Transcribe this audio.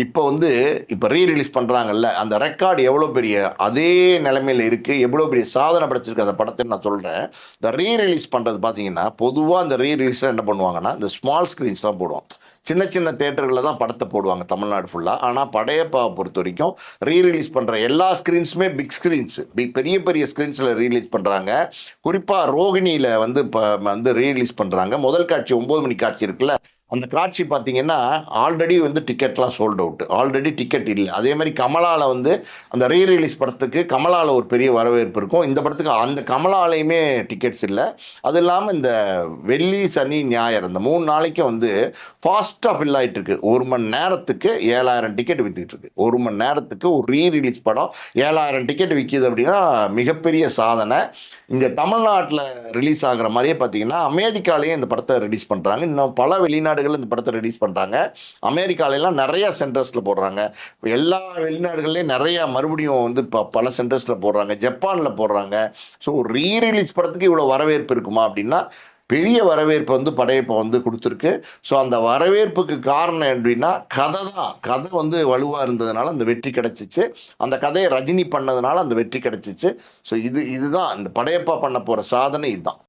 இப்போ வந்து இப்போ ரீ ரிலீஸ் பண்ணுறாங்கல்ல அந்த ரெக்கார்டு எவ்வளோ பெரிய அதே நிலைமையில் இருக்குது எவ்வளோ பெரிய சாதனை படைச்சிருக்கு அந்த படத்தை நான் சொல்கிறேன் இந்த ரீ ரிலீஸ் பண்ணுறது பார்த்தீங்கன்னா பொதுவாக அந்த ரீ ரிலீஸில் என்ன பண்ணுவாங்கன்னா இந்த ஸ்மால் ஸ்க்ரீன்ஸ் தான் போடுவோம் சின்ன சின்ன தேட்டர்களில் தான் படத்தை போடுவாங்க தமிழ்நாடு ஃபுல்லாக ஆனால் படையப்பாவை பொறுத்த வரைக்கும் ரீ ரிலீஸ் பண்ணுற எல்லா ஸ்க்ரீன்ஸுமே பிக் ஸ்க்ரீன்ஸ் பிக் பெரிய பெரிய ஸ்க்ரீன்ஸில் ரீலீஸ் பண்ணுறாங்க குறிப்பாக ரோகிணியில் வந்து இப்போ வந்து ரீரிலீஸ் பண்ணுறாங்க முதல் காட்சி ஒம்பது மணி காட்சி இருக்குல்ல அந்த காட்சி பார்த்தீங்கன்னா ஆல்ரெடி வந்து டிக்கெட்லாம் சோல்ட் அவுட் ஆல்ரெடி டிக்கெட் இல்லை. அதே மாதிரி கமலாவில் வந்து அந்த ரீ ரிலீஸ் படத்துக்கு கமலாவில் ஒரு பெரிய வரவேற்பு இருக்கும். இந்த படத்துக்கு அந்த கமலாலையுமே டிக்கெட்ஸ் இல்லை. அது இல்லாமல் இந்த வெள்ளி சனி ஞாயிறு அந்த மூணு நாளைக்கும் வந்து ஃபாஸ்ட் ஃபாஸ்ட்டாக ஃபில் ஆகிட்டு இருக்கு. ஒரு மணி நேரத்துக்கு ஏழாயிரம் டிக்கெட் வித்துக்கிட்டு இருக்கு. ஒரு மணி நேரத்துக்கு ஒரு ரீ ரிலீஸ் படம் ஏழாயிரம் டிக்கெட் விற்கிது அப்படின்னா மிகப்பெரிய சாதனை. இங்கே தமிழ்நாட்டில் ரிலீஸ் ஆகுற மாதிரியே பார்த்தீங்கன்னா அமெரிக்காலேயும் இந்த படத்தை ரிலீஸ் பண்ணுறாங்க இன்னும் பல வெளிநாடுகள் இந்த படத்தை ரிலீஸ் பண்ணுறாங்க அமெரிக்காலெலாம் நிறைய சென்டர்ஸில் போடுறாங்க. எல்லா வெளிநாடுகள்லேயும் நிறைய மறுபடியும் வந்து இப்போ பல சென்டர்ஸில் போடுறாங்க. ஜப்பானில் போடுறாங்க. ஸோ ரீ ரிலீஸ் படத்துக்கு இவ்வளோ வரவேற்பு இருக்குமா அப்படின்னா பெரிய வரவேற்பு வந்து படையப்பை வந்து கொடுத்துருக்கு. ஸோ அந்த வரவேற்புக்கு காரணம் எப்படின்னா கதை தான். கதை வந்து வலுவாக இருந்ததுனால அந்த வெற்றி கிடச்சிச்சு. அந்த கதையை ரஜினி பண்ணதுனால அந்த வெற்றி கிடச்சிச்சு. ஸோ இது இதுதான். இந்த படையப்பா பண்ண போகிற சாதனை இதுதான்.